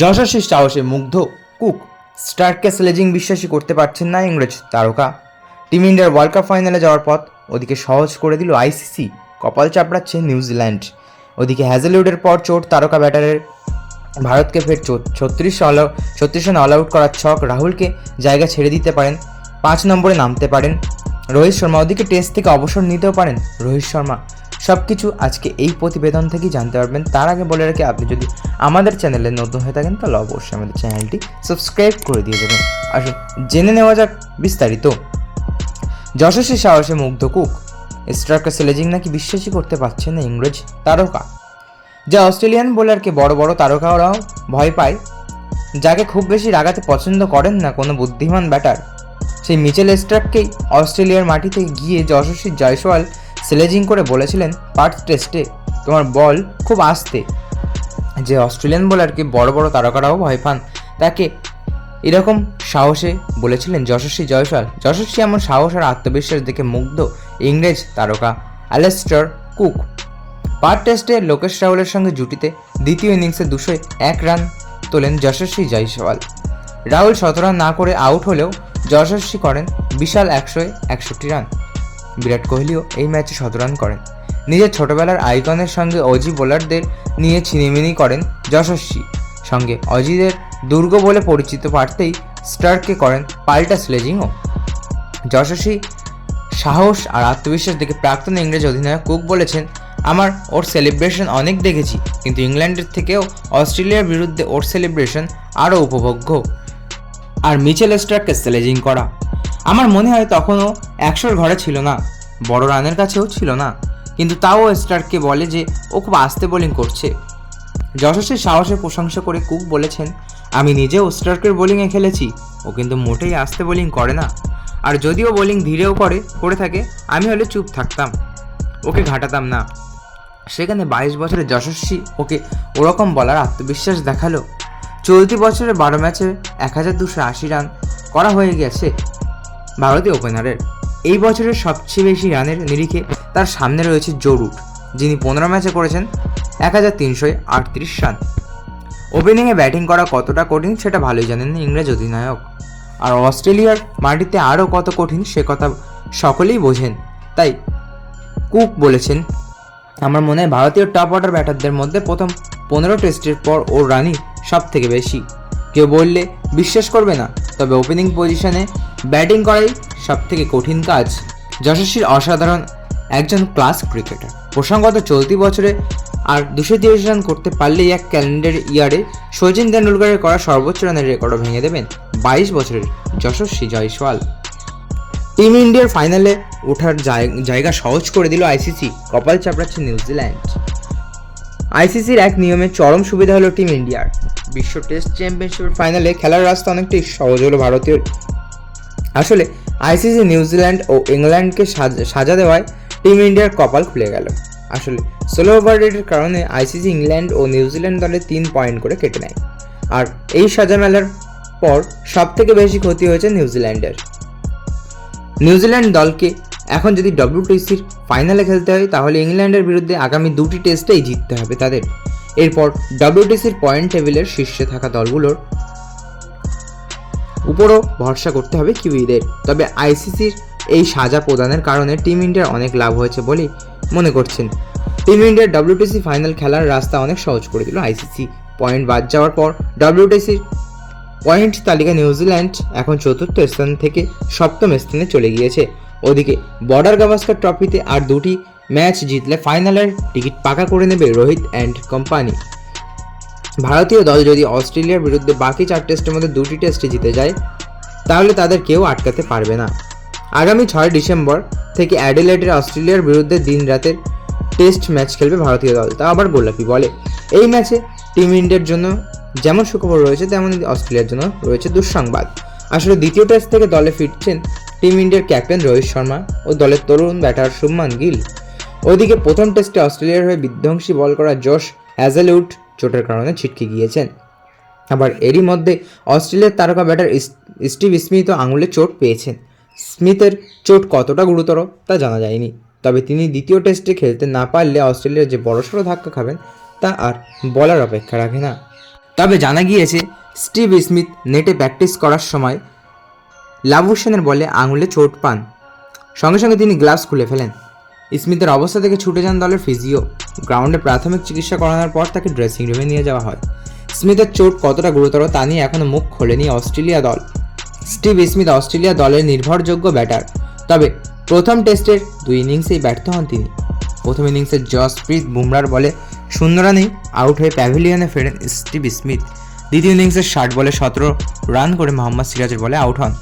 যশস্বী সাহসে মুগ্ধ cook স্টার্ককে sledging বিশ্বাসী করতে পারছেন না ইংরেজ তারকা। টিম ইন্ডিয়ার ওয়ার্ল্ড কাপ ফাইনালে যাওয়ার পথ ওদিকে সহজ করে দিল আইসিসি, কপাল চাপড়াচ্ছে নিউজিল্যান্ড। ওদিকে হ্যাজেলউডের পর চোট, তারকা ব্যাটারের ভারতকে ফের ছত্রিশ অল ছত্রিশ রান অল আউট করার ছক রাহুলকে জায়গা ছেড়ে দিতে পারেন, পাঁচ নম্বরে নামতে পারেন। রোহিত শর্মা ওদিকে টেস্ট থেকে অবসর নিতেও পারেন রোহিত শর্মা। সব কিছু আজকে এই প্রতিবেদন থেকেই জানতে পারবেন। তার আগে বলে রাখি, আপনি যদি আমাদের চ্যানেলে নতুন হয়ে থাকেন, তাহলে অবশ্যই আমাদের চ্যানেলটি সাবস্ক্রাইব করে দিয়ে দেবেন। আসুন, জেনে নেওয়া যাক বিস্তারিত। যশস্বী সাহসে মুগ্ধ কুক। স্ট্রাকার স্লেজিং নাকি বিশ্বাসই করতে পারছে না ইংরেজ তারকা? যা অস্ট্রেলিয়ান বোলারকে বড় বড় তারকারাও ভয় পায়, যাকে খুব বেশি রাগাতে পছন্দ করেন না কোনো বুদ্ধিমান ব্যাটার, সেই মিচেল স্ট্রাককেই অস্ট্রেলিয়ার মাটিতে গিয়ে যশস্বী জয়সওয়াল স্লেজিং করে বলেছিলেন পার্থ টেস্টে তোমার বল খুব আস্তে। যে অস্ট্রেলিয়ান বোলারকে বড় বড় তারকারাও ভয় পান, তাকে এরকম সাহসে বলেছিলেন যশস্বী জয়সওয়াল। যশস্বী এমন সাহস আর আত্মবিশ্বাস দেখে মুগ্ধ ইংরেজ তারকা অ্যালেস্টার কুক। পার টেস্টে লোকেশ রাহুলের সঙ্গে জুটিতে দ্বিতীয় ইনিংসে দুশো এক রান তোলেন যশস্বী জয়সওয়াল। রাহুল শত রান না করে আউট হলেও যশস্বী করেন বিশাল একশো একষট্টি রান। বিরাট কোহলিও এই ম্যাচে শতরান করেন। নিজের ছোটবেলার আইকনের সঙ্গে অজি বোলারদের নিয়ে ছিনিমিনি করেন যশস্বী। সঙ্গে অজিদের দুর্গ বলে পরিচিত পারতেই স্টার্ককে করেন পাল্টা স্লেজিংও। যশস্বী সাহস আর আত্মবিশ্বাস দেখে প্রাক্তন ইংরেজ অধিনায়ক কুক বলেছেন, আমার ওর সেলিব্রেশন অনেক দেখেছি, কিন্তু ইংল্যান্ডের থেকেও অস্ট্রেলিয়ার বিরুদ্ধে ওর সেলিব্রেশন আরও উপভোগ্য। আর মিচেল স্টার্ককে স্লেজিং করা। আমার মনে হয় তখনও একশোর ঘরে ছিল না, বড় রানের কাছেও ছিল না। কিন্তু তাও স্টার্ককে বলে যে ও খুব আস্তে বোলিং করছে। যশস্বী সাহসের প্রশংসা করে কুক বলেছেন, আমি নিজেও স্টার্কের বোলিংয়ে খেলেছি, ও কিন্তু মোটেই আস্তে বোলিং করে না। আর যদিও বোলিং ধীরেও করে করে থাকে, আমি হলে চুপ থাকতাম, ওকে ঘাটাতাম না। সেখানে বাইশ বছরের যশস্বী ওকে ওরকম বলার আত্মবিশ্বাস দেখাল। চলতি বছরের বারো ম্যাচে এক হাজার দুশো আশি রান করা হয়ে গেছে। ভারতীয় ওপেনারের। এই বছরের সবচেয়ে বেশি রানের নিরিখে তার সামনে রয়েছে জরুট যিনি পনেরো ম্যাচে করেছেন এক হাজার তিনশো আটত্রিশ রান। ওপেনিংয়ে ব্যাটিং করা কতটা কঠিন সেটা ভালোই জানেন ইংরেজ অধিনায়ক। আর অস্ট্রেলিয়ার মাটিতে আরও কত কঠিন সে কথা সকলেই বোঝেন। তাই কুক বলেছেন, আমার মনে হয় ভারতীয় টপ অর্ডার ব্যাটারদের মধ্যে প্রথম পনেরো টেস্টের পর ওর রানই সব থেকে বেশি। কেউ বললে বিশ্বাস করবে না, তবে ওপেনিং পজিশনে ব্যাটিং করাই সব থেকে কঠিন কাজ। যশস্বীর অসাধারণ একজন ক্লাস ক্রিকেটার। প্রসঙ্গত চলতি বছরে আর দুশো তিরিশ রান করতে পারলেই এক ক্যালেন্ডার ইয়ারে সচিন তেন্ডুলকারের করা সর্বোচ্চ রানের রেকর্ডও ভেঙে দেবেন বাইশ বছরের যশস্বী জয়সওয়াল। টিম ইন্ডিয়ার ফাইনালে ওঠার জায়- জায়গা সহজ করে দিল আইসিসি, কপাল চাপড়াচ্ছে নিউজিল্যান্ড। আইসিসির এক নিয়মে চরম সুবিধা হলো টিম ইন্ডিয়ার। বিশ্ব টেস্ট চ্যাম্পিয়নশিপের ফাইনালে খেলার রাস্তা অনেকটাই সহজ হলো ভারতীয় আসলে আইসিসি নিউজিল্যান্ড ও ইংল্যান্ডকে সাজা দেওয়ায় টিম ইন্ডিয়ার কপাল খুলে গেল। আসলে সোলো ওভার রেটের কারণে আইসিসি ইংল্যান্ড ও নিউজিল্যান্ড দলে তিন পয়েন্ট করে কেটে নেয়। আর এই সাজা মেলার পর সব থেকে বেশি ক্ষতি হয়েছে নিউজিল্যান্ডের নিউজিল্যান্ড দলকে এখন যদি ডব্লিউটিসির ফাইনালে খেলতে হয়, তাহলে ইংল্যান্ডের বিরুদ্ধে আগামী দুটি টেস্টেই জিততে হবে তাদের। এরপর ডব্লিউটিসির পয়েন্ট টেবিলের শীর্ষে থাকা দলগুলোর উপরও ভরসা করতে হবে কিউইদের। তবে আইসিসির এই সাজা প্রদানের কারণে টিম ইন্ডিয়ার অনেক লাভ হয়েছে বলেই মনে করছেন। টিম ইন্ডিয়ার ডব্লিউটিসি ফাইনাল খেলার রাস্তা অনেক সহজ করে দিল আইসিসি। পয়েন্ট বাদ যাওয়ার পর ডব্লিউটিসির পয়েন্ট তালিকা নিউজিল্যান্ড এখন চতুর্থ স্থান থেকে সপ্তম স্থানে চলে গিয়েছে। ওদিকে বর্ডার গাভাস্কার ট্রফিতে আর দুটি ম্যাচ জিতলে ফাইনালের টিকিট পাকা করে নেবে রোহিত অ্যান্ড কোম্পানি। ভারতীয় দল যদি অস্ট্রেলিয়ার বিরুদ্ধে বাকি চার টেস্টের মধ্যে দুটি টেস্টে জিতে যায়, তাহলে তাদের কেউ আটকাতে পারবে না। আগামী ছয় ডিসেম্বর থেকে অ্যাডিলেটের অস্ট্রেলিয়ার বিরুদ্ধে দিন রাতের টেস্ট ম্যাচ খেলবে ভারতীয় দল, তা আবার গোলাপি বলে। এই ম্যাচে টিম ইন্ডিয়ার জন্য যেমন সুখবর রয়েছে তেমন অস্ট্রেলিয়ার জন্য রয়েছে দুঃসংবাদ। আসলে দ্বিতীয় টেস্ট থেকে দলে ফিরছেন টিম ইন্ডিয়ার ক্যাপ্টেন রোহিত শর্মা ও দলের তরুণ ব্যাটার শুভমান গিল। ওইদিকে প্রথম টেস্টে অস্ট্রেলিয়ার হয়ে বিধ্বংসী বল করা জশ হ্যাজেলউড চোটের কারণে ছিটকে গিয়েছেন। আবার এরই মধ্যে অস্ট্রেলিয়ার তারকা ব্যাটার স্টিভ স্মিথও আঙুলে চোট পেয়েছেন। স্মিথের চোট কতটা গুরুতর তা জানা যায়নি। তবে তিনি দ্বিতীয় টেস্টে খেলতে না পারলে অস্ট্রেলিয়ার যে বড়সড় ধাক্কা খাবেন, তা আর বলার অপেক্ষা রাখে না। তবে জানা গিয়েছে, স্টিভ স্মিথ নেটে প্র্যাকটিস করার সময় লাভুসেনের বলে আঙুলে চোট পান। সঙ্গে সঙ্গে তিনি গ্লাভস খুলে ফেলেন। স্মিথের অবস্থা থেকে ছুটে যান দলের ফিজিও। গ্রাউন্ডে প্রাথমিক চিকিৎসা করানোর পর তাকে ড্রেসিং রুমে নিয়ে যাওয়া হয়। স্মিথের চোট কতটা গুরুতর তা নিয়ে এখনও মুখ খোলেনি অস্ট্রেলিয়া দল। স্টিভ স্মিথ অস্ট্রেলিয়া দলের নির্ভরযোগ্য ব্যাটার। তবে প্রথম টেস্টের দুই ইনিংসেই ব্যর্থ হন তিনি। প্রথম ইনিংসে জসপ্রীত বুমরার বলে শূন্য রানেই আউট হয়ে প্যাভিলিয়নে ফেরেন স্টিভ স্মিথ। দ্বিতীয় ইনিংসে ষাট বলে সতেরো রান করে মোহাম্মদ সিরাজের বলে আউট হন।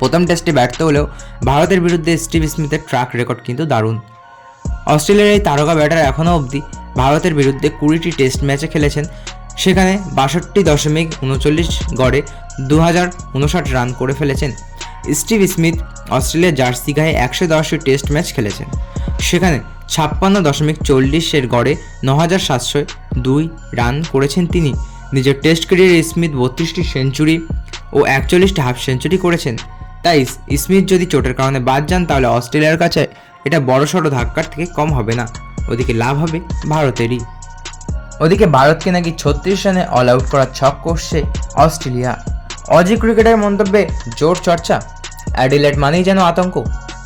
প্রথম টেস্টে ব্যর্থ হলেও ভারতের বিরুদ্ধে স্টিভ স্মিথের ট্র্যাক রেকর্ড কিন্তু দারুণ। অস্ট্রেলিয়ার এই তারকা ব্যাটার এখনও অবধি ভারতের বিরুদ্ধে কুড়িটি টেস্ট ম্যাচে খেলেছেন। সেখানে বাষট্টি দশমিক উনচল্লিশ গড়ে দু হাজার উনষাট রান করে ফেলেছেন। স্টিভ স্মিথ অস্ট্রেলিয়ার জার্সি গায়ে একশো দশটি টেস্ট ম্যাচ খেলেছেন। সেখানে ছাপ্পান্ন দশমিক চল্লিশের গড়ে ন হাজার সাতশো দুই রান করেছেন তিনি। নিজের টেস্ট ক্যারিয়ারে স্মিথ বত্রিশটি সেঞ্চুরি ও একচল্লিশটি হাফ সেঞ্চুরি করেছেন। তাই স্মিথ যদি চোটের কারণে বাদ যান, তাহলে অস্ট্রেলিয়ার কাছে এটা বড়সড় ধাক্কার থেকে কম হবে না। ওদিকে লাভ হবে ভারতেরই। ওদিকে ভারতকে নাকি ছত্রিশ রানে অল আউট করার ছক করছে অস্ট্রেলিয়া। অজি ক্রিকেটের মন্তব্যে জোর চর্চা অ্যাডিলেট মানেই যেন আতঙ্ক।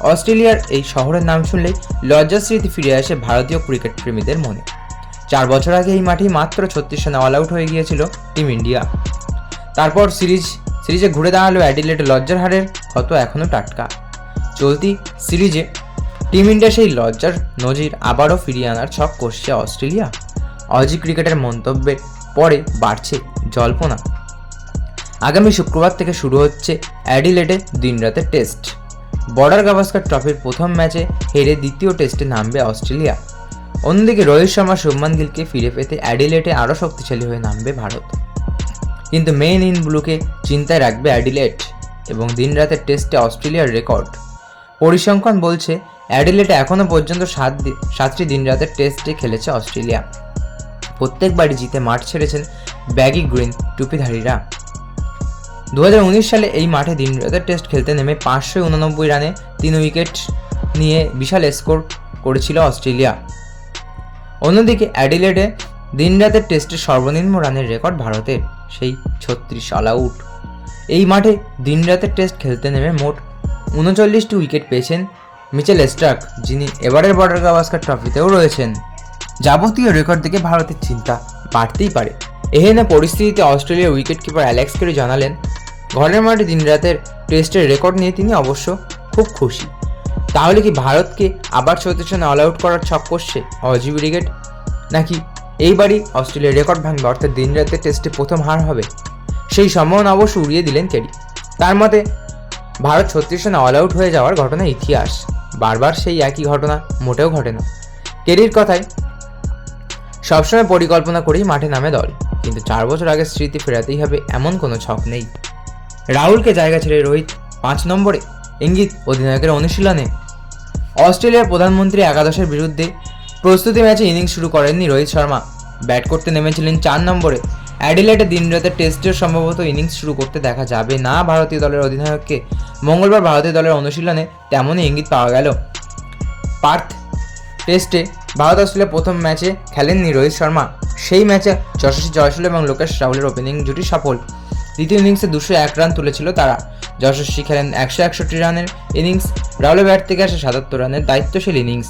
অস্ট্রেলিয়ার এই শহরের নাম শুনলে শুনলেই লজ্জাস্মৃতি ফিরে আসে ভারতীয় ক্রিকেট প্রেমীদের মনে। চার বছর আগে এই মাঠেই মাত্র ছত্রিশ রানে অল আউট হয়ে গিয়েছিল টিম ইন্ডিয়া। তারপর সিরিজ, সিরিজে ঘুরে দাঁড়াল অ্যাডিলেট লজ্জার হারের ক্ষত এখনও টাটকা। চলতি সিরিজে। টিম ইন্ডিয়া সেই লজ্জার নজির আবারও ফিরিয়ে আনার ছক করছে অস্ট্রেলিয়া। অজি ক্রিকেটের মন্তব্যের পরে বাড়ছে জল্পনা। আগামী শুক্রবার থেকে শুরু হচ্ছে অ্যাডিলেটে দিনরাতে টেস্ট। বর্ডার গাভাস্কার ট্রফির প্রথম ম্যাচে হেরে দ্বিতীয় টেস্টে নামবে অস্ট্রেলিয়া। অন্যদিকে রোহিত শর্মা, শুভমান গিলকে ফিরে পেতে অ্যাডিলেটে আরও শক্তিশালী হয়ে নামবে ভারত। কিন্তু মেন ইন ব্লুকে চিন্তায় রাখবে অ্যাডিলেট এবং দিনরাতের টেস্টে অস্ট্রেলিয়ার রেকর্ড। পরিসংখ্যান বলছে অ্যাডিলেটে এখনও পর্যন্ত সাত সাতটি দিনরাতের টেস্টে খেলেছে অস্ট্রেলিয়া। প্রত্যেকবারই জিতে মাঠ ছেড়েছেন ব্যাগি গ্রিন টুপিধারীরা। দু হাজার উনিশ সালে এই মাঠে দিনরাতের টেস্ট খেলতে নেমে পাঁচশো উননব্বই রানে তিন উইকেট নিয়ে বিশাল স্কোর করেছিল অস্ট্রেলিয়া। অন্যদিকে অ্যাডিলেডে দিনরাতের টেস্টে সর্বনিম্ন রানের রেকর্ড ভারতের, সেই ছত্রিশ অল আউট। এই মাঠে দিনরাতের টেস্ট খেলতে নেমে মোট উনচল্লিশটি উইকেট পেয়েছেন মিচেল স্টার্ক, যিনি এবারের বর্ডার গাভাস্কার ট্রফিতেও রয়েছেন। যাবতীয় রেকর্ড দেখে ভারতের চিন্তা বাড়তেই পারে। এহেন পরিস্থিতিতে অস্ট্রেলিয়ার উইকেট কিপার অ্যালেক্স কেরি জানালেন, ঘরের মাঠে দিনরাতের টেস্টের রেকর্ড নিয়ে তিনি অবশ্য খুব খুশি। তাহলে কি ভারতকে আবার ছত্রিশ রানে অল আউট করার ছক করছে অজি ব্রিগেড নাকি এইবারই অস্ট্রেলিয়ার রেকর্ড ভাঙবে অর্থাৎ দিনরাতের টেস্টে প্রথম হার হবে সেই সম্ভাবনা অবশ্য উড়িয়ে দিলেন কেরি তার মতে, ভারত ছত্রিশ রানে অল আউট হয়ে যাওয়ার ঘটনা ইতিহাস। বারবার সেই একই ঘটনা, মোটেও ঘটে না। কেরির কথায়, সবসময় পরিকল্পনা করেই মাঠে নামে দল, কিন্তু চার বছর আগে স্মৃতি ফেরাতেই হবে এমন কোনো ছক নেই। রাহুলকে জায়গা ছেড়ে রোহিত পাঁচ নম্বরে, ইঙ্গিত অধিনায়কের অনুশীলনে। অস্ট্রেলিয়ার প্রধানমন্ত্রী একাদশের বিরুদ্ধে প্রস্তুতি ম্যাচে ইনিংস শুরু করেননি রোহিত শর্মা। ব্যাট করতে নেমেছিলেন চার নম্বরে অ্যাডিলেটে দিনরাতে টেস্টের সম্ভবত ইনিংস শুরু করতে দেখা যাবে না। ভারতীয় দলের অধিনায়ককে মঙ্গলবার ভারতীয় দলের অনুশীলনে তেমনই ইঙ্গিত পাওয়া গেল। পার্থ টেস্টে ভারত অস্ট্রেলিয়া প্রথম ম্যাচে খেলেননি রোহিত শর্মা। সেই ম্যাচে যশস্বী জয়সল এবং লোকেশ রাহুলের ওপেনিং জুটি সফল। দ্বিতীয় ইনিংসে দুশো এক রান তুলেছিল তারা। যশস্বী খেলেন একশো একষট্টি রানের ইনিংস রাহুলের ব্যাট থেকে আসে সাতাত্তর রানের দায়িত্বশীল ইনিংস।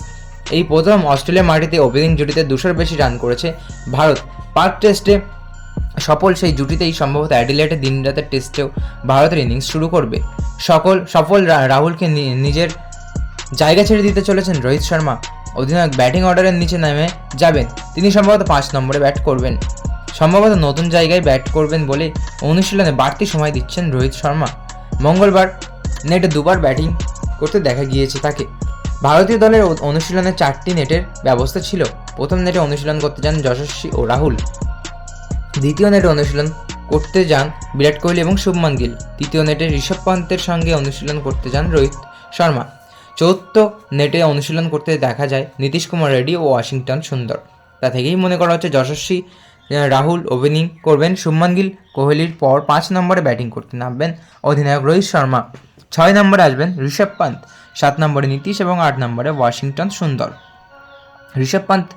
এই প্রথম অস্ট্রেলিয়া মাটিতে ওপেনিং জুটিতে দুশোর বেশি রান করেছে ভারত। পার্ক টেস্টে সফল সেই জুটিতেই সম্ভবত অ্যাডিলেটে দিনরাতের টেস্টেও ভারতের ইনিংস শুরু করবে। সকল, সফল রাহুলকে নিজের জায়গা ছেড়ে দিতে চলেছেন রোহিত শর্মা। অধিনায়ক ব্যাটিং অর্ডারের নিচে নেমে যাবেন। তিনি সম্ভবত পাঁচ নম্বরে ব্যাট করবেন। সম্ভবত নতুন জায়গায় ব্যাট করবেন বলে অনুশীলনে বাড়তি সময় দিচ্ছেন রোহিত শর্মা। মঙ্গলবার নেটে দুবার ব্যাটিং করতে দেখা গিয়েছে তাকে। ভারতীয় দলের অনুশীলনে চারটি নেটের ব্যবস্থা ছিল। প্রথম নেটে অনুশীলন করতে যান যশস্বী ও রাহুল। দ্বিতীয় নেটে অনুশীলন করতে যান বিরাট কোহলি এবং শুভমান গিল। তৃতীয় নেটে ঋষভ পন্তের সঙ্গে অনুশীলন করতে যান রোহিত শর্মা। চতুর্থ নেটে অনুশীলন করতে দেখা যায় নীতিশ কুমার রেড্ডি ও ওয়াশিংটন সুন্দর। তা থেকেই মনে করা হচ্ছে যশস্বী রাহুল ওপেনিং করবেন শুভমান গিল। কোহলির পর পাঁচ নম্বরে ব্যাটিং করতে নামবেন অধিনায়ক রোহিত শর্মা। ছয় নম্বরে আসবেন ঋষভ পান্ত। সাত নম্বরে নীতিশ এবং আট নম্বরে ওয়াশিংটন সুন্দর। ঋষভ পান্ত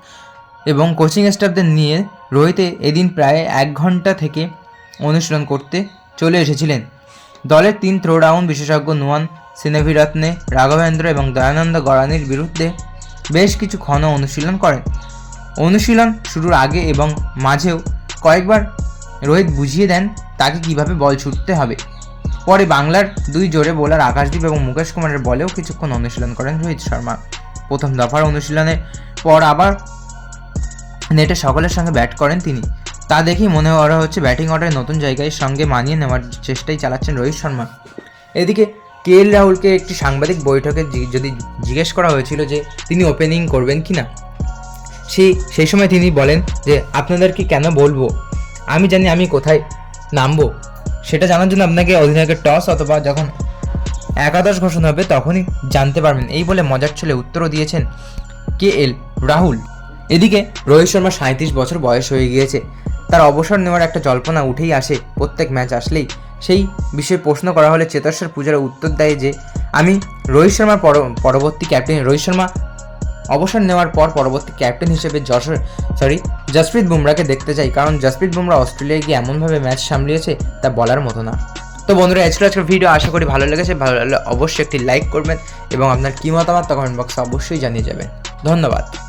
এবং কোচিং স্টাফদের নিয়ে রোহিতে এদিন প্রায় এক ঘণ্টা থেকে অনুশীলন করতে চলে এসেছিলেন। দলের তিন থ্রো ডাউন বিশেষজ্ঞ নুয়ান সিনেভিরত্নে, রাঘবেন্দ্র এবং দয়ানন্দ গড়ানির বিরুদ্ধে বেশ কিছু ক্ষণ অনুশীলন করেন। অনুশীলন শুরুর আগে এবং মাঝেও কয়েকবার রোহিত বুঝিয়ে দেন তাকে কীভাবে বল ছুটতে হবে। পরে বাংলার দুই জোরে বোলার আকাশদীপ এবং মুকেশ কুমারের বলেও কিছুক্ষণ অনুশীলন করেন রোহিত শর্মা। প্রথম দফার অনুশীলনের পর আবার নেটে সকলের সঙ্গে ব্যাট করেন তিনি। তা দেখেই মনে করা হচ্ছে ব্যাটিং অর্ডারে নতুন জায়গায় সঙ্গে মানিয়ে নেওয়ার চেষ্টাই চালাচ্ছেন রোহিত শর্মা। এদিকে কে এল রাহুলকে একটি সাংবাদিক বৈঠকে যদি জিজ্ঞেস করা হয়েছিল যে তিনি ওপেনিং করবেন কি না সেই সেই সময় তিনি বলেন যে আপনাদেরকে কেন বলব? আমি জানি আমি কোথায় নামবো। সেটা জানার জন্য আপনাকে অধিনায়কের টস অথবা যখন একাদশ ঘোষণা হবে তখনই জানতে পারবেন। এই বলে মজার ছলে উত্তরও দিয়েছেন কে এল রাহুল। এদিকে রোহিত শর্মা সাঁত্রিশ বছর বয়স হয়ে গিয়েছে। তার অবসর নেওয়ার একটা জল্পনা উঠেই আসে প্রত্যেক ম্যাচ আসলেই। সেই বিষয়ে প্রশ্ন করা হলে চেতস্বর পূজারা উত্তর দেয় যে, আমি রোহিত শর্মার পর- পরবর্তী ক্যাপ্টেন রোহিত শর্মা অবসর নেওয়ার পর পরবর্তী ক্যাপ্টেন হিসেবে যশোর সরি জসপ্রীত বুমরাকে দেখতে চাই। কারণ জসপ্রীত বুমরা অস্ট্রেলিয়ায় গিয়ে এমনভাবে ম্যাচ সামলিয়েছে তা বলার মতো না। তো বন্ধুরা আজকে আজকের ভিডিও। আশা করি ভালো লেগেছে। ভালো লাগলে অবশ্যই একটি লাইক করবেন এবং আপনার কী মতামত কমেন্ট বক্সে অবশ্যই জানিয়ে যাবেন। ধন্যবাদ।